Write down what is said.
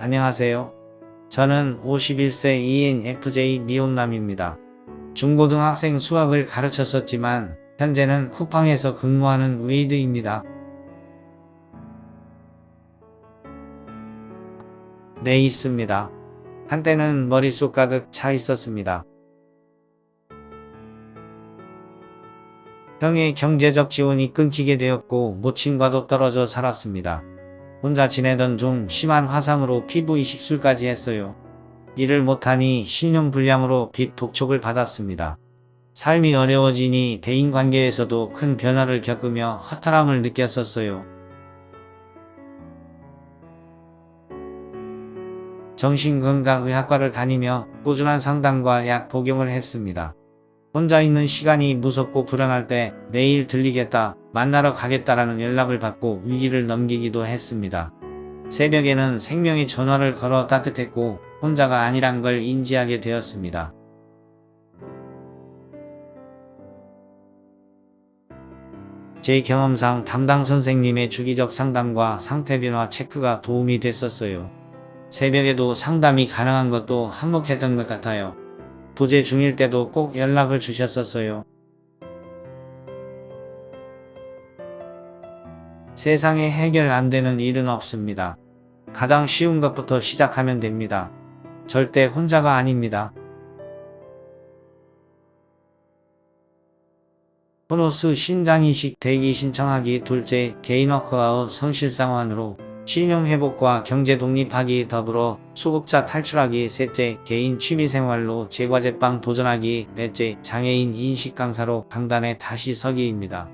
안녕하세요. 저는 51세 ENFJ 미혼남입니다. 중고등학생 수학을 가르쳤었지만 현재는 쿠팡에서 근무하는 웨이드입니다. 네 있습니다. 한때는 머릿속 가득 차 있었습니다. 형의 경제적 지원이 끊기게 되었고 모친과도 떨어져 살았습니다. 혼자 지내던 중 심한 화상으로 피부 이식술까지 했어요. 일을 못하니 신용불량으로 빚 독촉을 받았습니다. 삶이 어려워지니 대인관계에서도 큰 변화를 겪으며 허탈함을 느꼈었어요. 정신건강의학과를 다니며 꾸준한 상담과 약 복용을 했습니다. 혼자 있는 시간이 무섭고 불안할 때 내일 들리겠다, 만나러 가겠다라는 연락을 받고 위기를 넘기기도 했습니다. 새벽에는 생명의 전화를 걸어 따뜻했고 혼자가 아니란 걸 인지하게 되었습니다. 제 경험상 담당 선생님의 주기적 상담과 상태 변화 체크가 도움이 됐었어요. 새벽에도 상담이 가능한 것도 한몫했던 것 같아요. 부재 중일 때도 꼭 연락을 주셨었어요. 세상에 해결 안 되는 일은 없습니다. 가장 쉬운 것부터 시작하면 됩니다. 절대 혼자가 아닙니다. 코노스 신장이식 대기 신청하기 둘째 개인 워크아웃 성실상환으로 신용회복과 경제 독립하기 더불어 수급자 탈출하기 셋째 개인 취미생활로 제과제빵 도전하기 넷째 장애인 인식 강사로 강단에 다시 서기입니다.